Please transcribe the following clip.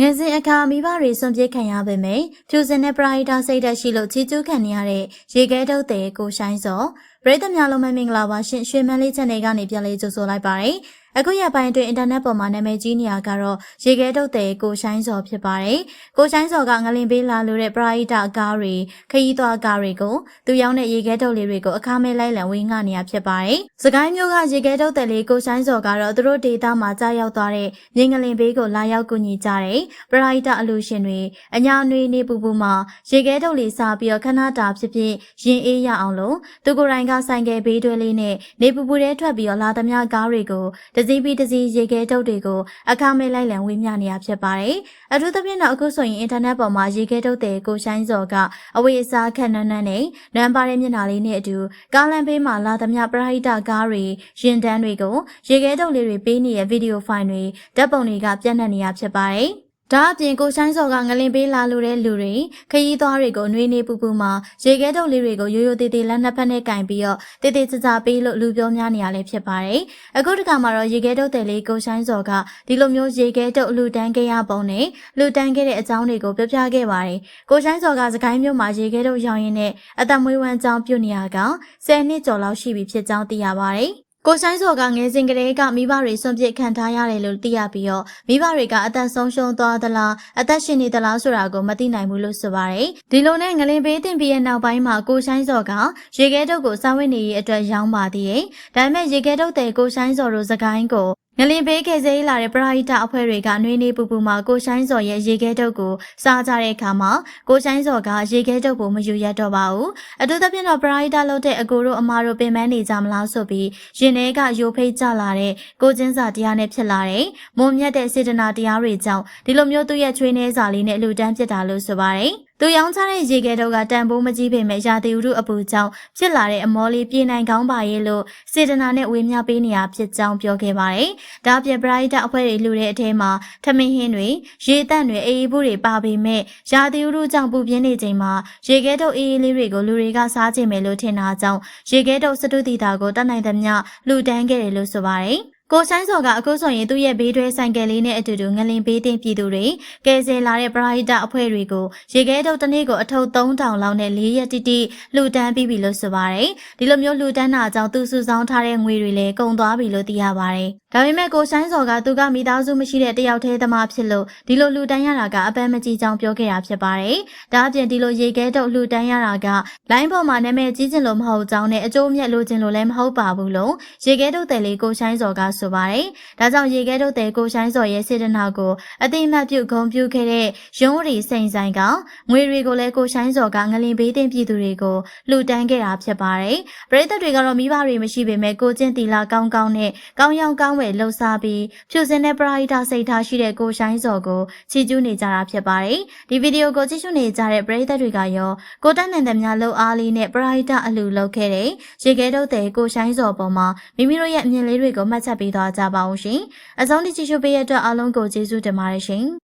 ငယ်စဉ်အခါမိဘတွေစွန့်ပစ်ခံရပေမယ့်ဖြူစင်တဲ့ပရာဟိတစိတ်ဓာတ်ရှိလို့ချီးကျူးခံနေရတဲ့ရေခဲတုတ်တဲ့ကိုရှိုင်းစောပရိသတ်များလုံးမမင်္ဂလာပါရှင်ရွှေမန်းလေး channel ကနေပြန်လေးကြိုဆိုလိုက်ပါတယ် အခုရပိုင်းအတွင်းအင်တာနက်ပေါ်မှာနာမည်ကြီးနေရကတော့ရေခဲတုတ်တဲ့ကိုရှိုင်းစောဖြစ်ပါတယ်ကိုရှိုင်းစောကငလင်ပေးလာလို့တဲ့ပရာဟိတအကားတွေခရီးသွားအကားတွေကိုသူရောင်းတဲ့ရေခဲတုတ်လေးတွေကိုအခမဲ့လိုက်လံဝေငှနေရဖြစ်ပါတယ်စကိုင်းမျိုးကရေခဲတုတ်တဲ့လေးကိုရှိုင်းစောကတော့သူတို့ဒေသမှာကြားရောက်သွားတဲ့မြင်းငလင်ပေးကိုလာရောက်ကူညီကြတဲ့ပရိုက်တာအလူရှင်တွေအညာနွေနေပူပူမှာရေခဲတုပ်လေးစားပြီးတော့ခဏတာဖြစ်ဖြစ်ရင်အေးရအောင်လို့သူကိုယ်တိုင်ကဆိုင်ကယ်ဘေးတွဲလေးနဲ့နေပူပူထဲထွက်ပြီးတော့လာသမျှကားတွေကိုတစည်းပြီးတစည်းရေခဲတုပ်တွေကိုအခမဲ့လိုက်လံဝေမျှနေရဖြစ်ပါတယ်။အထူးသဖြင့်တော့အခုဆိုရင်အင်တာနက်ပေါ်မှာရေခဲတုပ်တဲ့ကိုရှိုင်းစော်ကအဝေးအစားခက်နန်းနန်းနဲ့နန်းပါတဲ့မျက်နှာလေးနဲ့အတူကားလမ်းဘေးမှာလာသမျှပရိုက်တာကားတွေရင်တန်းတွေကိုရေခဲတုပ်လေးတွေပေးနေတဲ့ဗီဒီယိုဖိုင်တွေဓာတ်ပုံတွေကပြန့်နှံ့နေရဖြစ်ပါတယ်။ ဒါအပြင်ကိုဆိုင်စော်ကငလင်ပေးလာလို့တဲ့လူတွေခရီးသွားတွေကိုနှွေးနေပူပူမှာရေခဲတုပ်လေးတွေကိုရိုးရိုးသေးသေးလက်နှစ်ဖက်နဲ့ကင်ပြီးတော့တေးသေးချာချာပေးလို့လူပြောများနေရလဲဖြစ်ပါတယ်။အခုတခါမှာတော့ရေခဲတုပ်တယ်လေးကိုဆိုင်စော်ကဒီလိုမျိုးရေခဲတုပ်လူတန်းခဲ့ရပုံနဲ့လူတန်းခဲ့တဲ့အကြောင်းတွေကိုပြောပြခဲ့ပါတယ်။ကိုဆိုင်စော်ကစကိုင်းမြို့မှာရေခဲတုပ်ရောင်းရင်းနဲ့အသက်မွေးဝမ်းကြောင်းပြုတ်နေရက10နှစ်ကျော်လောက်ရှိပြီဖြစ်ကြောင်းသိရပါတယ်။ ကိုဆိုင်စော်ကငယ်စဉ်ကလေးကမိဘတွေစွန့်ပစ်ခံထားရတယ်လို့သိရပြီးတော့မိဘတွေကအသက်ဆုံးရှုံးသွားသလားအသက်ရှင်နေသလားဆိုတာကိုမသိနိုင်ဘူးလို့ဆိုပါတယ်ဒီလိုနဲ့ငလင်ပေးတင်ပြီးရဲ့နောက်ပိုင်းမှာကိုဆိုင်စော်ကရေခဲတုပ်ကိုစောင်းဝင်းနေရေးအတွက်ရောင်းပါသေးတယ်ဒါပေမဲ့ရေခဲတုပ်တဲ့ကိုဆိုင်စော်တို့စကိုင်းကို ငလင်ပေးခဲ့စေးလာတဲ့ပရာဟိတအဖွဲ့တွေကနှွေးနေပူပူမှာကိုဆိုင်စော်ရဲ့ရေခဲတုပ်ကိုစားကြတဲ့အခါမှာကိုဆိုင်စော်ကရေခဲတုပ်ကိုမယူရတော့ပါဘူးအထူးသဖြင့်တော့ပရာဟိတလုပ်တဲ့အကိုတို့အမတို့ပင်ပန်းနေကြမလားဆိုပြီးရင်ထဲကယိုဖိတ်ကြလာတဲ့ကိုချင်းစာတရားနဲ့ဖြစ်လာတဲ့မုံမြတ်တဲ့စေတနာတရားတွေကြောင့်ဒီလိုမျိုးသူ့ရဲ့ချွေးနှဲစာလေးနဲ့လူတန်းဖြစ်တာလို့ဆိုပါတယ် သူရောင်းချတဲ့ရေခဲတော့ကတန်ဖိုးမကြီးပေမဲ့ရာသီဥတုအပူကြောင့်ဖြစ်လာတဲ့အမောလေးပြေနိုင်ကောင်းပါရဲ့လို့စေတနာနဲ့ဝေမျှပေးနေရဖြစ်ကြောင်းပြောခဲ့ပါတယ်။ဒါအပြင်ပရိုက်တာအဖွဲ့တွေလူတဲ့အထဲမှာထမင်းဟင်းတွေရေတန့်တွေအေးအေးဘူးတွေပါပေမဲ့ရာသီဥတုကြောင့်ပူပြင်းနေချိန်မှာရေခဲတုပ်အေးအေးလေးတွေကိုလူတွေကစားကြည့်မယ်လို့ထင်တာကြောင့်ရေခဲတုပ်စတုတီတာကိုတတ်နိုင်သမျှလူတန်းခဲ့တယ်လို့ဆိုပါတယ်။ ကိုဆိုင်စော်ကအခုဆိုရင်သူ့ရဲ့ဘေးတွဲဆိုင်ကယ်လေးနဲ့အတူတူငလင်ဘေးတင်ပြည်သူတွေကယ်ဆယ်လာတဲ့ပရာဟိတအဖွဲ့တွေကိုရေခဲတုပ်တစ်နေ့ကိုအထုပ်3000လောက်နဲ့၄ရက်တိတိလှူဒန်းပြီးပြီလို့ဆိုပါတယ်။ဒီလိုမျိုးလှူဒန်းတာကြောင့်သူစုဆောင်းထားတဲ့ငွေတွေလည်းကုန်သွားပြီလို့သိရပါတယ်။ဒါပေမဲ့ကိုဆိုင်စော်ကသူကမိသားစုမရှိတဲ့တယောက်တည်းသမားဖြစ်လို့ဒီလိုလှူဒန်းရတာကအပန်းမကြီးကြောင်းပြောခဲ့တာဖြစ်ပါတယ်။ဒါအပြင်ဒီလိုရေခဲတုပ်လှူဒန်းရတာကလိုင်းပေါ်မှာနာမည်ကြီးချင်လို့မဟုတ်ကြောင်းနဲ့အကျိုးမြတ်လိုချင်လို့လည်းမဟုတ်ပါဘူးလို့ရေခဲတုပ်တယ်လေးကိုဆိုင်စော်ကဆိုပါတယ်။ဒါကြောင့်ရေခဲတုပ်တဲ့ကိုဆိုင်စော်ရဲ့စေတနာကိုအတိအမှတ်ပြုဂုဏ်ပြုခဲ့တဲ့ရုံးရီစိန်ဆိုင်ကငွေတွေကိုလည်းကိုဆိုင်စော်ကငလင်ပေးတင်ပြည်သူတွေကိုလှူဒန်းခဲ့တာဖြစ်ပါတယ်။ပရိသတ်တွေကတော့မိဘတွေမရှိပေမဲ့ကိုချင်းတီလာကောင်းကောင်းနဲ့ကောင်းရောင်ကောင်းဝယ်လှူစားပြီးဖြူစင်တဲ့ပရာဟိတစိတ်ထားရှိတဲ့ကိုဆိုင်စော်ကိုချီးကျူးနေကြတာဖြစ်ပါတယ်။ဒီဗီဒီယိုကိုကြည့်ရှုနေကြတဲ့ပရိသတ်တွေကရောကိုတက်နိုင်တဲ့များလှုပ်အားလေးနဲ့ပရာဟိတအလှူလုပ်ခဲ့တဲ့ရေခဲတုပ်တဲ့ကိုဆိုင်စော်ပေါ်မှာမိမိတို့ရဲ့အမြင်လေးတွေကိုမှတ်ချက်ပေးသွားကြပါဦးရှင်။အဆုံးထိကြည့်ရှုပေးရတဲ့အတွက်အားလုံးကိုကျေးဇူးတင်ပါတယ်ရှင်။